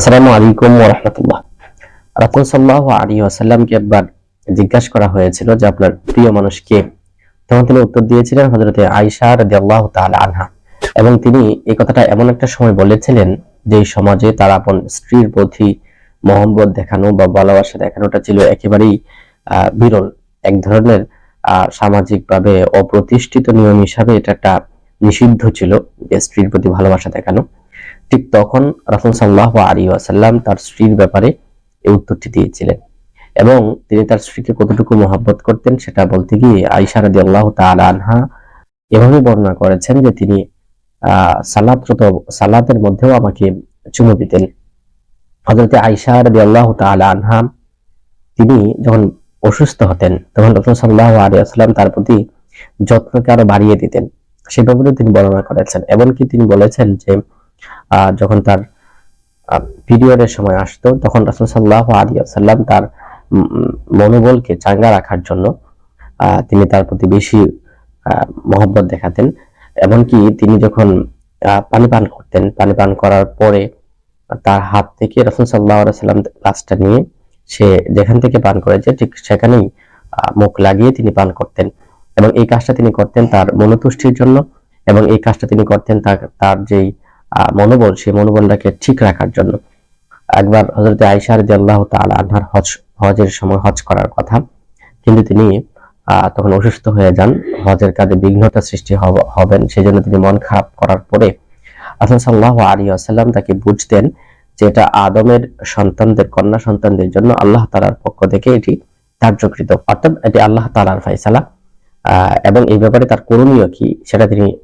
আসসালামু আলাইকুম ওরহমতুল্লাহ রাসুল সাল্লাহ আলী আসাল্লামকে একবার জিজ্ঞাসা করা হয়েছিল যে আপনার প্রিয় মানুষ কে? তখন তিনি উত্তর দিয়েছিলেন হজরতে আইসা রাদি আল্লাহ আনহা। এবং তিনি এই কথাটা এমন একটা সময় বলেছিলেন যে সমাজে তার আপন স্ত্রীর প্রতি মহব্বত দেখানো বা ভালোবাসা দেখানোটা ছিল একেবারেই বিরল। এক ধরনের সামাজিকভাবে অপ্রতিষ্ঠিত নিয়ম হিসাবে এটা একটা নিষিদ্ধ ছিল যে স্ত্রীর প্রতি ভালোবাসা দেখানো। ঠিক তখন রাসুল সাল্লাহ আলী আসাল্লাম তার স্ত্রীর ব্যাপারে এই উত্তরটি দিয়েছিলেন। এবং তিনি তার স্ত্রীকে কতটুকু মহাব্বত করতেন সেটা বলতে গিয়ে আইসা রাদি আল্লাহ আনহা এভাবে বর্ণনা করেছেন যে তিনি আহ সালাদরত সালাতের মধ্যেও আমাকে চুমু দিতেন। হজরতে আইসা রাদি আল্লাহ আনহা তিনি যখন অসুস্থ হতেন, তখন রসুল সাল্লাহ আলী আসসালাম তার প্রতি যত্নকে আরও বাড়িয়ে দিতেন। সে ব্যাপারেও তিনি বর্ণনা করেছেন। এমনকি তিনি বলেছেন যে যখন তার পিরিয়ডের সময় আসতো, তখন রাসুল সাল্লাহ আলী আসাল্লাম তার মনোবলকে চাঙ্গা রাখার জন্য তিনি তার প্রতি বেশি মহব্বত দেখাতেন। এমনকি তিনি যখন পানি পান করতেন, পানি পান করার পরে তার হাত থেকে রাসুল সাল্লাহ সাল্লাম গ্লাসটা নিয়ে সে যেখান থেকে পান করেছে, ঠিক সেখানেই মুখ লাগিয়ে তিনি পান করতেন। এবং এই কাজটা তিনি করতেন তার মনোতুষ্টির জন্য এবং এই কাজটা তিনি করতেন তার তার যেই মনোবল, সেই মনোবলটাকে ঠিক রাখার জন্য। একবার হজরত আইসা রাদি তাআলা আনহার হজ, হজের সময় হজ করার কথা। কিন্তু তিনি তখন অসুস্থ হয়ে যান। হজের কাজে বিঘ্নতা সৃষ্টি হব- হবেন। সেজন্য তিনি মন খারাপ করার পরে আসল সাল্লাহ আলী আসাল্লাম তাকে বুঝতেন যে এটা আদমের সন্তানদের, কন্যা সন্তানদের জন্য আল্লাহ তালার পক্ষ থেকে এটি ধার্যকৃত অর্থাৎ এটি আল্লাহ তালার ফাইসালা এবং এই ব্যাপারে তার করণীয় কি সেটা তিনি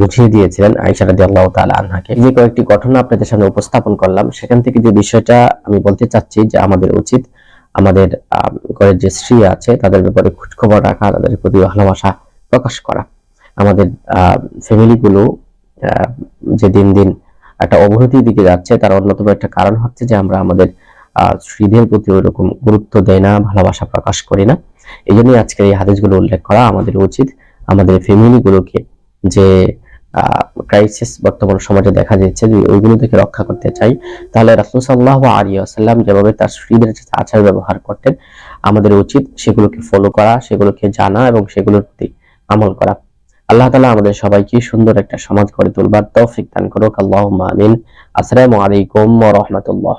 বুঝিয়ে দিয়েছিলেন আইসা রাদি আল্লাহ তালা আনহাকে যে কয়েকটি ঘটনা আপনাদের সামনে উপস্থাপন করলাম, সেখান থেকে যে বিষয়টা আমি বলতে চাচ্ছি যে আমাদের উচিত, আমাদের ঘরের যে স্ত্রী আছে, তাদের ব্যাপারে খোঁজখবর রাখা, তাদের প্রতি ভালোবাসা প্রকাশ করা। আমাদের ফ্যামিলিগুলো যে দিন দিন একটা অবনতির দিকে যাচ্ছে, তার অন্যতম একটা কারণ হচ্ছে যে আমরা আমাদের স্ত্রীদের প্রতি ওইরকম গুরুত্ব দেয় না, ভালোবাসা প্রকাশ করি না। এই জন্যই আজকের এই হাদিসগুলো উল্লেখ করা আমাদের উচিত, আমাদের ফ্যামিলিগুলোকে যে ক্রাইসিস বর্তমান সমাজে দেখা যাচ্ছে যে ওইগুলো থেকে রক্ষা করতে চাই, তাহলে রাসুল সাল্লাহ আলী আসাল্লাম যেভাবে তার স্ত্রীদের আচার ব্যবহার করতেন, আমাদের উচিত সেগুলোকে ফলো করা, সেগুলোকে জানা এবং সেগুলোর প্রতি আমল করা। আল্লাহ তালা আমাদের সবাইকে সুন্দর একটা সমাজ গড়ে তুলবার তৌফিক দান করুক। আল্লাহ আমিন। আসসালামু আলাইকুম রহমতুল্লাহ।